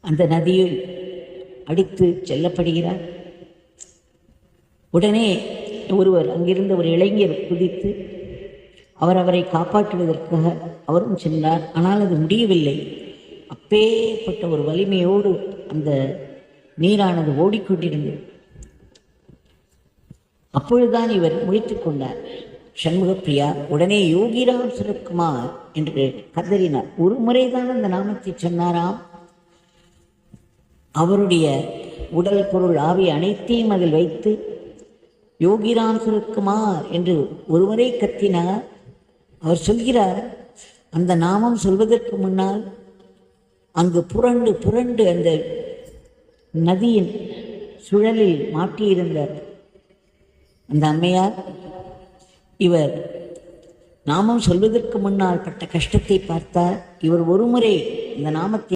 அந்த நதியில் அடித்து செல்லப்படுகிறார். உடனே ஒருவர் அங்கிருந்த ஒரு இளைஞர் குதித்து அவர் அவரை காப்பாற்றுவதற்காக அவரும் சென்றார். ஆனால் அது முடியவில்லை. அப்பேற்பட்ட ஒரு வலிமையோடு அந்த நீரானது ஓடிக்கொண்டிருந்தது. அப்பொழுதுதான் இவர் முடித்துக் கொண்டார். சண்முகப்பிரியா உடனே யோகிராம் சுரக்குமார் என்று கதறினார். ஒரு முறைதான் அந்த நாமத்தை சொன்னாராம். அவருடைய உடல் பொருள் ஆவி அனைத்தையும் அதில் வைத்து யோகிராம் என்று ஒருவரை கத்தினார். அவர் சொல்கிறார் அந்த நாமம் சொல்வதற்கு முன்னால் அங்கு புரண்டு புரண்டு அந்த நதியின் சுழலில் மாட்டியிருந்த அந்த அம்மையார் இவர் நாமம் சொல்வதற்கு முன்னால் பட்ட கஷ்டத்தை பார்த்தார். இவர் ஒருமுறை இந்த நாமத்தை